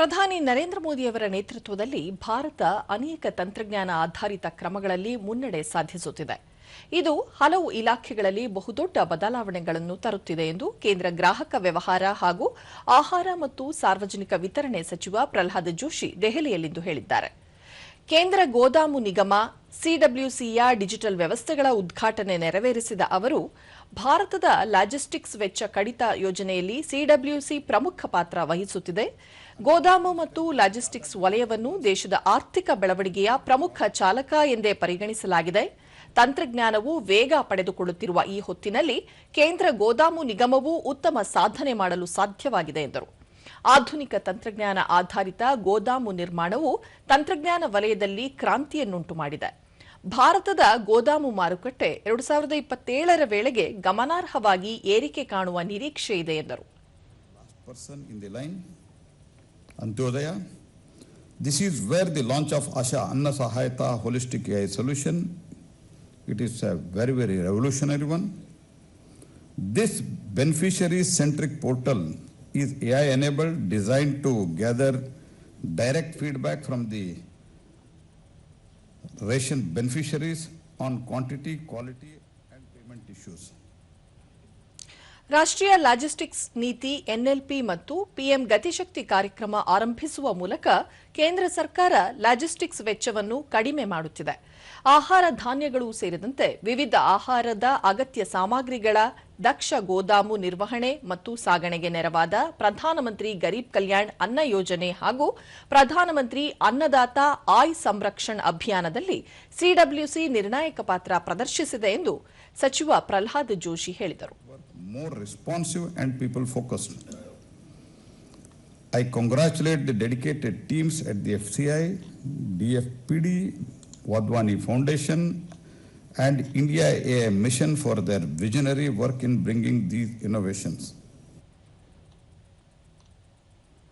ಪ್ರಧಾನಿ ನರೇಂದ್ರ ಮೋದಿಯವರ ನೇತೃತ್ವದಲ್ಲಿ ಭಾರತ ಅನೇಕ ತಂತ್ರಜ್ಞಾನ ಆಧಾರಿತ ಕ್ರಮಗಳಲ್ಲಿ ಮುನ್ನಡೆ ಸಾಧಿಸುತ್ತಿದೆ. ಇದು ಹಲವು ಇಲಾಖೆಗಳಲ್ಲಿ ಬಹುದೊಡ್ಡ ಬದಲಾವಣೆಗಳನ್ನು ತರುತ್ತಿದೆ ಎಂದು ಕೇಂದ್ರ ಗ್ರಾಹಕ ವ್ಯವಹಾರ ಹಾಗೂ ಆಹಾರ ಮತ್ತು ಸಾರ್ವಜನಿಕ ವಿತರಣೆ ಸಚಿವ ಪ್ರಹ್ಲಾದ್ ಜೋಶಿ ದೆಹಲಿಯಲ್ಲಿಂದು ಹೇಳಿದ್ದಾರೆ. ಕೇಂದ್ರ ಗೋದಾಮು ನಿಗಮ, ಸಿಡಬ್ಲ್ಯೂಸಿಯ ಡಿಜಿಟಲ್ ವ್ಯವಸ್ಥೆಗಳ ಉದ್ಘಾಟನೆ ನೆರವೇರಿಸಿದ ಅವರು, ಭಾರತದ ಲಾಜಿಸ್ಟಿಕ್ಸ್ ವೆಚ್ಚ ಕಡಿತ ಯೋಜನೆಯಲ್ಲಿ ಸಿಡಬ್ಲ್ಯೂಸಿ ಪ್ರಮುಖ ಪಾತ್ರ ವಹಿಸುತ್ತಿದೆ. ಗೋದಾಮು ಮತ್ತು ಲಾಜಿಸ್ಟಿಕ್ಸ್ ವಲಯವನ್ನು ದೇಶದ ಆರ್ಥಿಕ ಬೆಳವಣಿಗೆಯ ಪ್ರಮುಖ ಚಾಲಕ ಎಂದೇ ಪರಿಗಣಿಸಲಾಗಿದೆ. ತಂತ್ರಜ್ಞಾನವು ವೇಗ ಪಡೆದುಕೊಳ್ಳುತ್ತಿರುವ ಈ ಹೊತ್ತಿನಲ್ಲಿ ಕೇಂದ್ರ ಗೋದಾಮು ನಿಗಮವೂ ಉತ್ತಮ ಸಾಧನೆ ಮಾಡಲು ಸಾಧ್ಯವಾಗಿದೆ ಎಂದರು. ಆಧುನಿಕ ತಂತ್ರಜ್ಞಾನ ಆಧಾರಿತ ಗೋದಾಮು ನಿರ್ಮಾಣವು ತಂತ್ರಜ್ಞಾನ ವಲಯದಲ್ಲಿ ಕ್ರಾಂತಿಯನ್ನುಂಟು ಮಾಡಿದೆ ಭಾರತದ ಗೋದಾಮು ಮಾರುಕಟ್ಟೆ ಎರಡು ಸಾವಿರದ ಇಪ್ಪತ್ತೇಳರ ವೇಳೆಗೆ ಗಮನಾರ್ಹವಾಗಿ ಏರಿಕೆ ಕಾಣುವ ನಿರೀಕ್ಷೆ ಇದೆ ಎಂದರು Antyodaya. This is where the launch of Asha Anna Sahayata Holistic AI Solution, it is a very, very revolutionary one. This beneficiary-centric portal is AI-enabled, designed to gather direct feedback from the ration beneficiaries on quantity, quality, and payment issues. ರಾಷ್ಟ್ರೀಯ logistics ನೀತಿ, NLP ಮತ್ತು PM Gatishakti ಕಾರ್ಯಕ್ರಮ ಆರಂಭಿಸುವ ಮೂಲಕ ಕೇಂದ್ರ ಸರ್ಕಾರ logistics ವೆಚ್ಚವನ್ನು ಕಡಿಮೆ ಮಾಡುತ್ತಿದೆ. ಆಹಾರ ಧಾನ್ಯಗಳು ಸೇರಿದಂತೆ ವಿವಿಧ ಆಹಾರದ ಅಗತ್ಯ ಸಾಮಗ್ರಿಗಳ ದಕ್ಷ ಗೋದಾಮು ನಿರ್ವಹಣೆ ಮತ್ತು ಸಾಗಣೆಗೆ ನೆರವಾದ ಪ್ರಧಾನಮಂತ್ರಿ ಗರೀಬ್ ಕಲ್ಯಾಣ್ ಅನ್ನ ಯೋಜನೆ ಹಾಗೂ ಪ್ರಧಾನಮಂತ್ರಿ ಅನ್ನದಾತ ಆಯ್ ಸಂರಕ್ಷಣ್ ಅಭಿಯಾನದಲ್ಲಿ ಸಿಡಬ್ಲ್ಯೂಸಿ ನಿರ್ಣಾಯಕ ಪಾತ್ರ ಪ್ರದರ್ಶಿಸಿದೆ ಎಂದು ಸಚಿವ ಪ್ರಹ್ಲಾದ್ ಜೋಶಿ ಹೇಳಿದರು. More responsive and people focused. I congratulate the dedicated teams at the FCI, DFPD, Wadhwani Foundation, and India AI Mission for their visionary work in bringing these innovations.